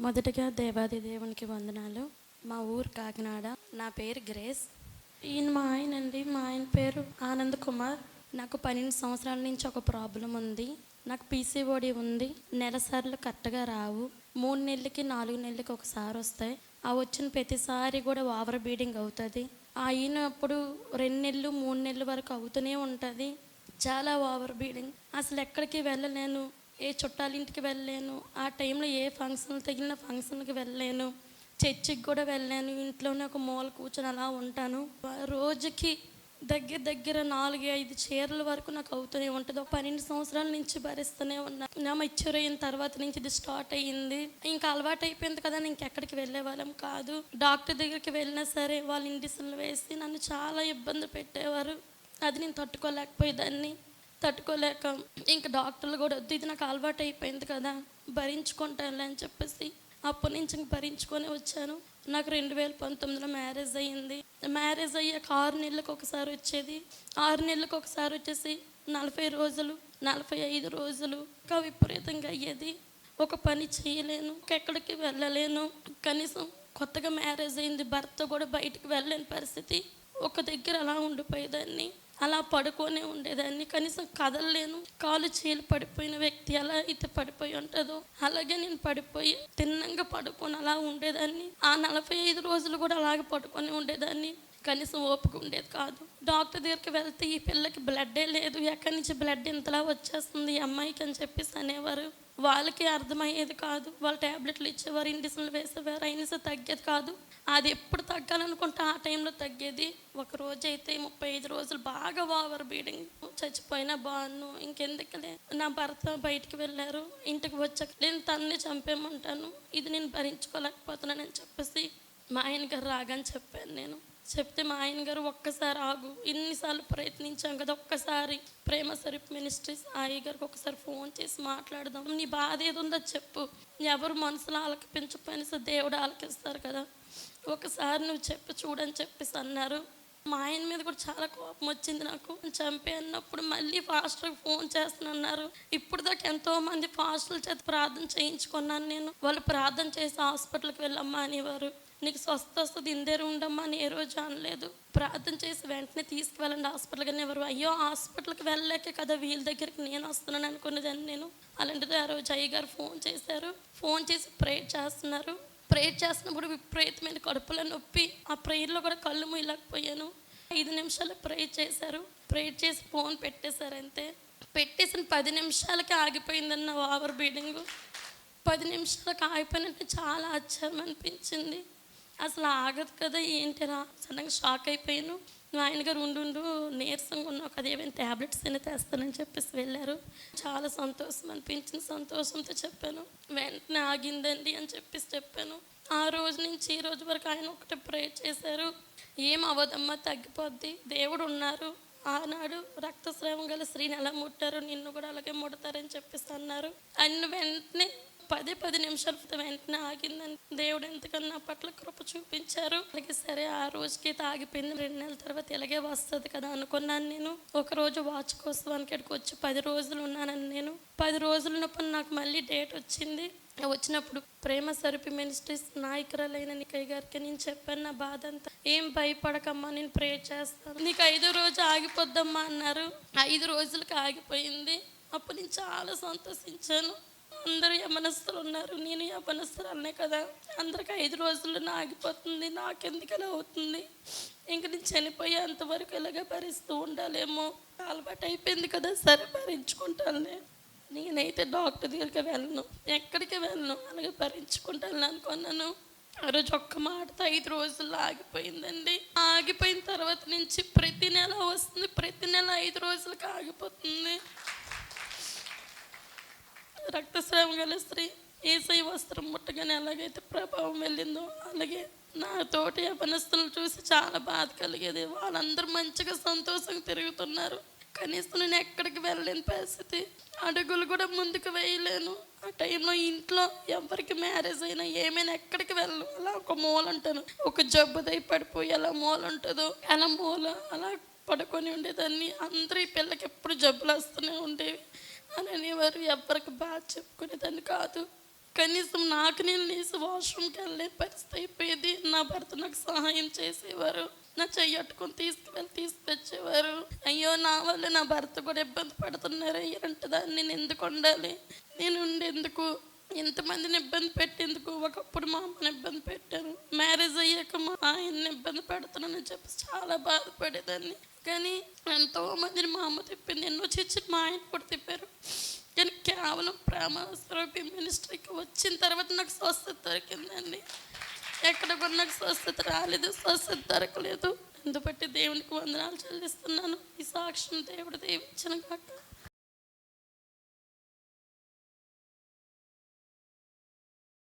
మొదటగా దేవాది దేవునికి వందనాలు. మా ఊరు కాకినాడ. నా పేరు గ్రేస్. ఈయన మా ఆయన అండి. మా ఆయన పేరు ఆనంద్ కుమార్. నాకు పన్నెండు సంవత్సరాల నుంచి ఒక ప్రాబ్లం ఉంది. నాకు పీసీఓడి ఉంది. నెలసార్లు కరెక్ట్గా రావు. మూడు నెలలకి నాలుగు నెలలకి ఒకసారి వస్తాయి. ఆ వచ్చిన ప్రతిసారి కూడా ఓవర్ బీడింగ్ అవుతుంది. అయినప్పుడు రెండు నెలలు మూడు నెలల వరకు అవుతూనే ఉంటుంది. చాలా ఓవర్ బీడింగ్. అసలు ఎక్కడికి వెళ్ళలేను. ఏ చుట్టాలింటికి వెళ్ళలేను. ఆ టైంలో ఏ ఫంక్షన్లు తగిలిన ఫంక్షన్కి వెళ్ళలేను. చర్చికి కూడా వెళ్ళాను ఇంట్లోనే ఒక మూల కూర్చొని అలా ఉంటాను. రోజుకి దగ్గర దగ్గర నాలుగు ఐదు చీరల వరకు నాకు అవుతూనే ఉంటుంది. ఒక పన్నెండు సంవత్సరాల నుంచి భరిస్తూనే ఉన్నా. నా మెచ్యూర్ అయిన తర్వాత నుంచి ఇది స్టార్ట్ అయ్యింది. ఇంకా అలవాటు అయిపోయింది కదా ఇంకెక్కడికి వెళ్ళే వాళ్ళం కాదు. డాక్టర్ దగ్గరికి వెళ్ళినా సరే వాళ్ళు ఇండిసన్లు వేసి నన్ను చాలా ఇబ్బంది పెట్టేవారు. అది నేను తట్టుకోలేకపోయేదాన్ని. తట్టుకోలేక ఇంకా డాక్టర్లు కూడా వద్దు ఇది నాకు అలవాటు అయిపోయింది కదా భరించుకుంటానులే అని చెప్పేసి అప్పటి నుంచి ఇంక భరించుకొని వచ్చాను. నాకు రెండు వేల పంతొమ్మిదిలో మ్యారేజ్ అయ్యింది. మ్యారేజ్ అయ్యాక ఆరు నెలలకు ఒకసారి వచ్చేది. ఆరు నెలలకు ఒకసారి వచ్చేసి నలభై రోజులు నలభై ఐదు రోజులు ఇంకా విపరీతంగా అయ్యేది. ఒక పని చేయలేను ఎక్కడికి వెళ్ళలేను. కనీసం కొత్తగా మ్యారేజ్ అయింది భర్త కూడా బయటకు వెళ్ళలేని పరిస్థితి. ఒక దగ్గర అలా ఉండిపోయేదాన్ని. అలా పడుకొనే ఉండేదాన్ని. కనీసం కదలలేను. కాలు చీలు పడిపోయిన వ్యక్తి ఎలా అయితే పడిపోయి ఉంటుందో అలాగే నేను పడిపోయి తిన్నంగా పడుకొని అలా ఉండేదాన్ని. ఆ నలభై ఐదు రోజులు కూడా అలాగే పడుకొని ఉండేదాన్ని. కనీసం ఓపిక ఉండేది కాదు. డాక్టర్ దగ్గరికి వెళ్తే ఈ పిల్లకి బ్లడ్డే లేదు. ఎక్కడి నుంచి బ్లడ్ ఇంతలా వచ్చేస్తుంది? ఈ అమ్మాయికి అని చెప్పేసి అనేవారు. వాళ్ళకి అర్థమయ్యేది కాదు. వాళ్ళు ట్యాబ్లెట్లు ఇచ్చేవారు ఇండిసిన్లు వేసేవారు. అయినా సరే తగ్గేది కాదు. అది ఎప్పుడు తగ్గాలనుకుంటే ఆ టైంలో తగ్గేది. ఒక రోజు అయితే ముప్పై ఐదు రోజులు బాగా ఓవర్ బీడింగ్ చచ్చిపోయినా బాగున్ను. ఇంకెందుకులే. నా భర్త బయటికి వెళ్ళారు. ఇంటికి వచ్చాక నేను తన్ని చంపేమంటాను ఇది నేను భరించుకోలేకపోతున్నానని చెప్పేసి మా ఆయన గారు రాగని చెప్పాను నేను. చెప్తే మా ఆయన గారు ఒక్కసారి ఆగు. ఇన్నిసార్లు ప్రయత్నించాం కదా ఒక్కసారి ప్రేమ సరిప్ మినిస్ట్రీస్ అయ్య గారికి ఒకసారి ఫోన్ చేసి మాట్లాడదాం. నీ బాధ ఏది ఉందో చెప్పు. ఎవరు మనసులో ఆలకించకపోయినా సార్ దేవుడు ఆలకిస్తారు కదా. ఒకసారి నువ్వు చెప్పి చూడని చెప్పేసి అన్నారు. మా ఆయన మీద కూడా చాలా కోపం వచ్చింది నాకు. చంపే అన్నప్పుడు మళ్ళీ ఫాస్టర్కి ఫోన్ చేస్తున్నారు ఇప్పుడు దాకా ఎంతో మంది ఫాస్టర్ల చేత ప్రార్థన చేయించుకున్నాను నేను. వాళ్ళు ప్రార్థన చేసి హాస్పిటల్కి వెళ్ళమ్మా అనేవారు. నీకు స్వస్థ వస్తుంది ఇందేరు ఉండమ్మా అని ఏ రోజు అనలేదు. ప్రార్థన చేసి వెంటనే తీసుకువెళ్ళండి హాస్పిటల్కి ఎవరు. అయ్యో హాస్పిటల్కి వెళ్ళలేకే కదా వీళ్ళ దగ్గరికి నేను వస్తున్నాను అనుకునేదాన్ని నేను అలాంటిది ఆ రోజు అయ్య గారు ఫోన్ చేశారు. ఫోన్ చేసి ప్రేయర్ చేస్తున్నారు. ప్రేయర్ చేస్తున్నప్పుడు విపరీతమైన కడుపులో నొప్పి. ఆ ప్రేయర్లో కూడా కళ్ళు మూయలేకపోయాను. ఐదు నిమిషాలు ప్రేయర్ చేశారు. ప్రేయర్ చేసి ఫోన్ పెట్టేశారు అంతే. పెట్టేసిన పది నిమిషాలకి ఆగిపోయిందన్న ఓవర్ బీడింగ్. పది నిమిషాలకు ఆగిపోయినట్టు చాలా ఆశ్చర్యం అనిపించింది. అసలు ఆగదు కదా ఏంటిరా? సడన్గా షాక్ అయిపోయాను. నువ్వు ఆయన గారు ఉండు నీరసంగా ఉన్నావు కదా ఏమైనా ట్యాబ్లెట్స్ అయినా తెస్తానని చెప్పేసి వెళ్ళారు. చాలా సంతోషం అనిపించింది. సంతోషంతో చెప్పాను వెంటనే ఆగిందండి అని చెప్పేసి చెప్పాను. ఆ రోజు నుంచి ఈ రోజు వరకు ఆయన ఒకటి ప్రే చేశారు. ఏం అవ్వదమ్మా తగ్గిపోద్ది. దేవుడు ఉన్నారు. ఆనాడు రక్తస్రావం గల స్త్రీని ఎలా ముట్టారు నిన్ను కూడా అలాగే ముడతారని చెప్పేసి అన్నారు. అన్ని వెంటనే పది పది నిమిషాల వెంటనే ఆగిందని దేవుడు ఎంతకన్నా పట్ల కృప చూపించారు. అలాగే సరే ఆ రోజుకి తాగిపోయింది రెండు నెలల తర్వాత ఇలాగే వస్తుంది కదా అనుకున్నాను నేను. ఒక రోజు వాచ్ కోసం అక్కడికి వచ్చి పది రోజులు ఉన్నానని నేను. పది రోజులనప్పుడు నాకు మళ్ళీ డేట్ వచ్చింది. వచ్చినప్పుడు ప్రేమ సరిపి మినిస్ట్రీస్ నాయకురాలైన నికయ్య గారికి నేను చెప్పాను నా బాధ అంతా. ఏం భయపడకమ్మా నేను ప్రే చేస్తాను. నీకు ఐదో రోజు ఆగిపోద్దమ్మా అన్నారు. ఐదు రోజులకు ఆగిపోయింది. అప్పుడు నేను చాలా సంతోషించాను. అందరూ యమనస్తులు ఉన్నారు. నేను యమనస్తులు అన్నే కదా. అందరికి ఐదు రోజులు ఆగిపోతుంది. నాకెందుకు ఇలా అవుతుంది? ఇంక నేను చనిపోయేంతవరకు ఇలాగే భరిస్తూ ఉండాలేమో? అలవాటు అయిపోయింది కదా. సరే భరించుకుంటానులే నేనైతే డాక్టర్ దగ్గరికి వెళ్ళను. ఎక్కడికి వెళ్ళను? అలాగే భరించుకుంటాను అనుకున్నాను. ఆ రోజు ఒక్క మాటతో ఐదు రోజులు ఆగిపోయిందండి. ఆగిపోయిన తర్వాత నుంచి ప్రతి నెల వస్తుంది. ప్రతి నెల ఐదు రోజులకు ఆగిపోతుంది. రక్తస్రావం గల స్త్రీ ఏసై వస్త్రం ముట్టగానే ఎలాగైతే ప్రభావం వెళ్ళిందో అలాగే నా తోటి యవనస్తులను చూసి చాలా బాధ కలిగేది. వాళ్ళందరూ మంచిగా సంతోషంగా తిరుగుతున్నారు. కనీసం నేను ఎక్కడికి వెళ్ళలేని పరిస్థితి. అడుగులు కూడా ముందుకు వేయలేను. ఆ టైంలో ఇంట్లో ఎవరికి మ్యారేజ్ అయినా ఏమైనా ఎక్కడికి వెళ్ళను. అలా ఒక మూల ఉంటాను ఒక జబ్బుదై పడిపోయి ఎలా మూల ఉంటుందో అలా మూల అలా పడుకొని ఉండేదాన్ని. అందరూ ఈ పిల్లకి ఎప్పుడు జబ్బులు వస్తూనే ఉండేవి. అని అనేవారు ఎవరికి బాగా చెప్పుకునేదాన్ని కాదు. కనీసం నాకు నేను నేసి వాష్రూమ్కి వెళ్ళే పరిస్థితి అయిపోయేది. నా భర్త నాకు సహాయం చేసేవారు. నా చెయ్యట్టుకుని తీసుకువెళ్ళి తీసుకొచ్చేవారు. అయ్యో నా వల్ల నా భర్త కూడా ఇబ్బంది పడుతున్నారు. అయ్యారంటే దాన్ని నేను ఎందుకు ఉండాలి? నేను ఉండేందుకు? ఎంతమందిని ఇబ్బంది పెట్టేందుకు ఒకప్పుడు మా అమ్మని ఇబ్బంది పెట్టాను మ్యారేజ్ అయ్యాక మా ఆయన్ని ఇబ్బంది పెడుతున్నానని చెప్పి చాలా బాధపడేదాన్ని. కానీ ఎంతో మందిని మా అమ్మ తిప్పింది ఎన్నో చర్చి మా ఆయన కూడా తిప్పారు. కానీ కేవలం ప్రేమ స్వరూపి మినిస్ట్రీకి వచ్చిన తర్వాత నాకు స్వస్థత దొరికిందండి. ఎక్కడ కూడా నాకు స్వస్థత రాలేదు స్వస్థత దొరకలేదు. అందుబట్టి దేవునికి వందనాలు చెల్లిస్తున్నాను. ఈ సాక్ష్యం దేవుడు దేవించిన కాక